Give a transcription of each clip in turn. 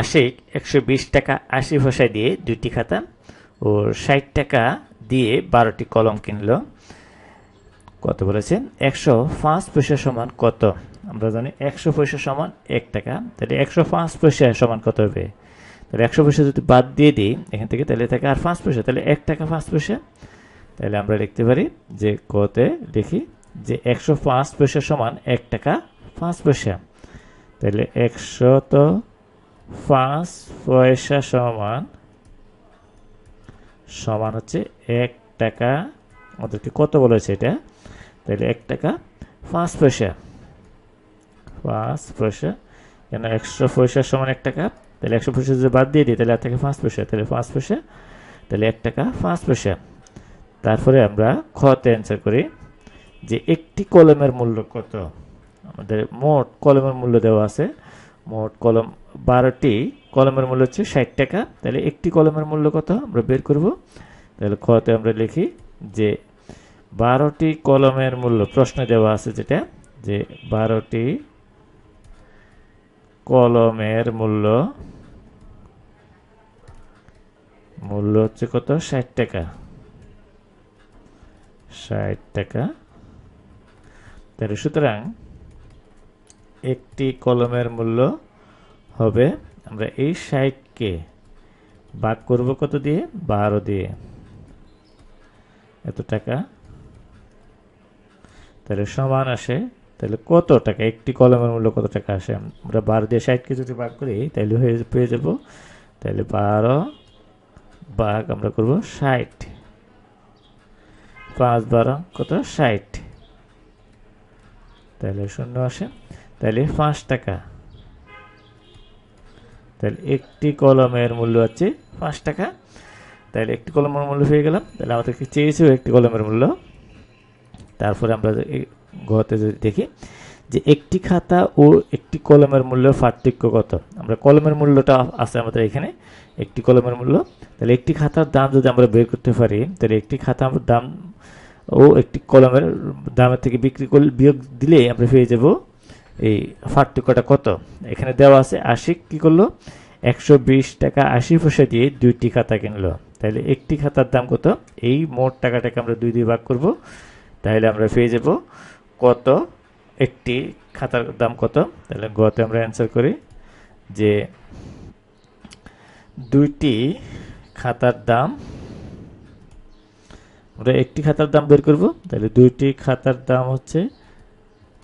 আশিক একশো বিশ টাকা আশি পয়সা দিয়ে দুইটি খাতা ও ষাট টাকা দিয়ে বারোটি কলম কিনলো। কত বলেছেন? একশো পাঁচ পয়সা সমান কত? আমরা জানি একশো পয়সা সমান এক টাকা। তাহলে একশো পাঁচ পয়সা সমান কত হবে? তাহলে একশো পয়সা যদি বাদ দিয়ে দিই এখান থেকে, তাহলে থাকে আর পাঁচ পয়সা। তাহলে এক টাকা পাঁচ পয়সা। তাহলে আমরা লিখতে পারি যে কতে লিখি যে একশো পাঁচ পয়সা সমান এক টাকা পাঁচ পয়সা। তাহলে একশো তো পাঁচ পয়সা সমান সমান হচ্ছে এক টাকা। আমাদেরকে কত বলেছে এটা? তাহলে এক টাকা পাঁচ পয়সা। পাঁচ পয়সা, কেন একশো পয়সা সমান এক টাকা? তাহলে একশো পয়সা যদি বাদ দিয়ে দিই, তাহলে আর থাকে পাঁচ পয়সা। তাহলে পাঁচ পয়সা, তাহলে এক টাকা পাঁচ পয়সা। তারপরে আমরা খতে অ্যান্সার করি যে একটি কলমের মূল্য কত? আমাদের মোট কলমের মূল্য দেওয়া আছে মোট কলম বারোটি, কলমের মূল্য হচ্ছে ষাট টাকা। তাহলে একটি কলমের মূল্য কত? আমরা বের করব। তাহলে খতে আমরা লিখি যে বারোটি কলমের মূল্য, প্রশ্ন দেওয়া আছে যেটা, যে বারোটি কলমের মূল্য মূল্য হচ্ছে কত? ষাট টাকা। ষাট টাকা। তাহলে সুতরাং একটি কলমের মূল্য হবে, আমরা এই ষাটকে ভাগ করব কত দিয়ে? বারো দিয়ে। এত টাকা। তাহলে সমান আসে, তাহলে কত টাকা? একটি কলমের মূল্য কত টাকা আসে? আমরা বারো দিয়ে ষাটকে যদি ভাগ করি, তাহলে হয়ে পেয়ে যাব। তাহলে বারো ভাগ আমরা করব ষাট। পাঁচ বারো, কত? ষাট। তাহলে শূন্য আসে। তাহলে পাঁচ টাকা। তাহলে একটি কলমের মূল্য হচ্ছে পাঁচ টাকা। তাহলে একটি কলমের মূল্য পেয়ে গেলাম। তাহলে আমাদেরকে চেয়েছেও একটি কলমের মূল্য। তারপরে আমরা গতে যদি দেখি যে একটি খাতা ও একটি কলমের মূল্য পার্থক্য কত। আমরা কলমের মূল্যটা আছে আমাদের এখানে, একটি কলমের মূল্য। তাহলে একটি খাতার দাম যদি আমরা বের করতে পারি, তাহলে একটি খাতার দাম ও একটি কলমের দামের থেকে বিক্রি করলে বিয়োগ দিলে আমরা পেয়ে যাব এই পার্থক্যটা কত? এখানে দেওয়া আছে আশিক কি করল? একশো বিশ টাকা আশি পয়সা দিয়ে দুইটি খাতা কিনলো। তাহলে একটি খাতার দাম কত? এই মোট টাকাটাকে আমরা দুই দুই ভাগ করব। তাহলে আমরা পেয়ে যাব কত? একটি খাতার দাম কত? তাহলে গতে আমরা অ্যান্সার করি যে দুইটি খাতার দাম, আমরা একটি খাতার দাম বের করব। তাহলে দুইটি খাতার দাম হচ্ছে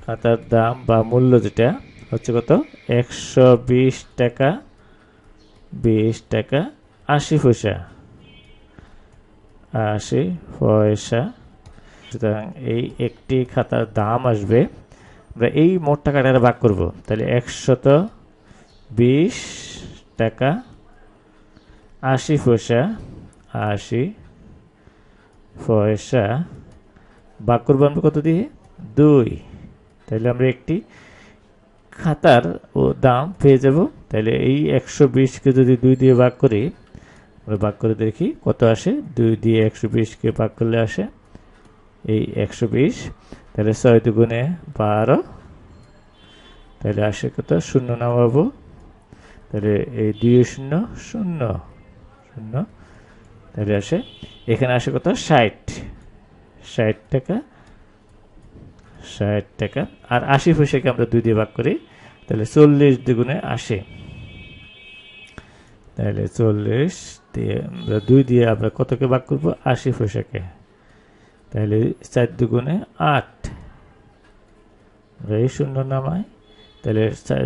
খাতার দাম বা মূল্য যেটা হচ্ছে কত? একশো বিশ টাকা বিশ টাকা, আশি পয়সা। আশি পয়সা। সুতরাং এই একটি খাতার দাম আসবে। আমরা এই মোট টাকাটা ভাগ করব। তাহলে একশত বিশ টাকা, আশি পয়সা আশি পয়সা। ভাগ করব আমরা কত দিয়ে? দুই। তাহলে আমরা একটি খাতার ও দাম পেয়ে যাব। তাহলে এই একশো বিশকে যদি দুই দিয়ে ভাগ করি, আমরা ভাগ করে দেখি কত আসে। দুই দিয়ে একশো বিশকে ভাগ করলে আসে এই একশো বিশ। তাহলে ছয় দুগুণে বারো। তাহলে আসে কত? শূন্য নামাবো। তাহলে এই দুই শূন্য শূন্য শূন্য। তাহলে আসে, এখানে আসে কত? ষাট। ষাট টাকা। ষাট টাকা। আর আশি পয়সাকে আমরা দুই দিয়ে ভাগ করি, তাহলে চল্লিশ দ্বিগুণে আশি। তাহলে চল্লিশ দিয়ে আমরা দুই দিয়ে আমরা কতকে ভাগ করব? আশি পয়সাকে। তাহলে চার দুগুণে আট। এই শূন্য নামাই তাহলে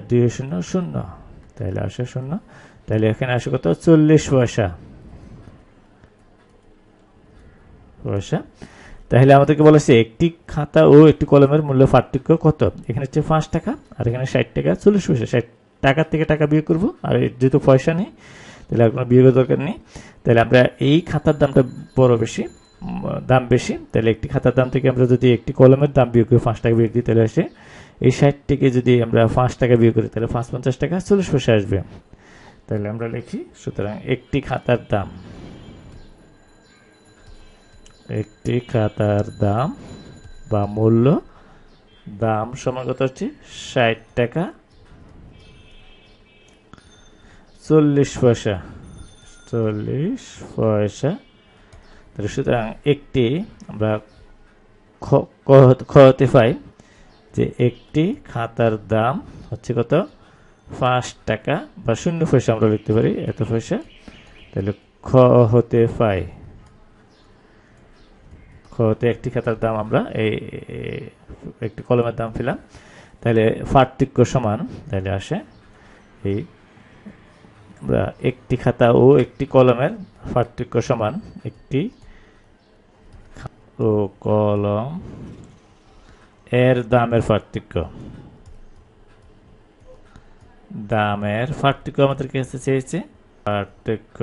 দুই শূন্য শূন্য। তাহলে আসে শূন্য। তাহলে এখানে আসে কত? চল্লিশ পয়সা। পয়সা। তাহলে আমাদেরকে বলেছে একটি খাতা ও একটি কলমের মূল্য পার্থক্য কত? এখানে হচ্ছে পাঁচ টাকা, আর এখানে ষাট টাকা, চল্লিশ পয়সা। ষাট টাকার থেকে টাকা বিয়োগ করব, আর যেহেতু পয়সা নেই, তাহলে আর কোনো বিয়োগের দরকার নেই। তাহলে আমরা এই খাতার দামটা বড় বেশি দাম বেশি, তাহলে একটি খাতার দাম থেকে আমরা যদি একটি কলমের দাম বিয়োগ করি পাঁচ টাকা বিয়োগ দিই, তাহলে আসে এই ষাট থেকে যদি আমরা পাঁচ টাকা বিয়োগ করি, তাহলে পাঁচ পঞ্চাশ টাকা, চল্লিশ পয়সা আসবে। তাহলে আমরা লিখি, সুতরাং একটি খাতার দাম। একটি খাতার দাম বা মূল্য, দাম সমান কত হচ্ছে ষাট টাকা। চল্লিশ পয়সা চল্লিশ পয়সা। তাহলে সুতরাং একটি আমরা খ- ক- খ হতে পাই যে একটি খাতার দাম হচ্ছে কত? পাঁচ টাকা বা শূন্য পয়সা আমরা লিখতে পারি, এত পয়সা। তাহলে খ হতে পাই। হতে একটি খাতার দাম আমরা এই একটি কলমের দাম পেলাম। তাহলে পার্থক্য সমান, তাহলে আসে। এই আমরা একটি খাতা ও একটি কলমের পার্থক্য সমান একটি ও কলম এর দামের পার্থক্য। দামের পার্থক্য আমাদের কাছে চেয়েছে। পার্থক্য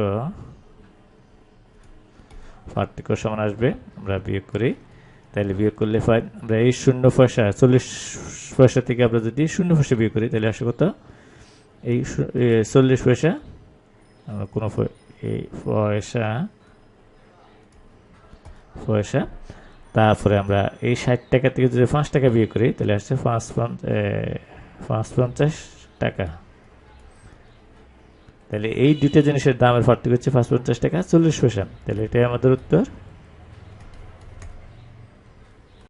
পার্থক্য সমান আসবে। আমরা বিয়োগ করি। তাহলে বিয়োগ করলে পাই আমরা এই শূন্য পয়সা, চল্লিশ পয়সা থেকে আমরা যদি শূন্য পয়সা বিয়োগ করি তাহলে আসে কত? এই চল্লিশ পয়সা। আমরা কোনো এই পয়সা পয়সা। তারপরে আমরা এই ষাট টাকা থেকে যদি পাঁচ টাকা বিয়োগ করি তাহলে আসছে পাঁচ পঞ্চাশ টাকা। তাহলে এই দুটো জিনিসের দামের পার্থক্য হচ্ছে পাঁচ পঞ্চাশ টাকা, চল্লিশ পয়সা। তাহলে এটাই আমাদের উত্তর।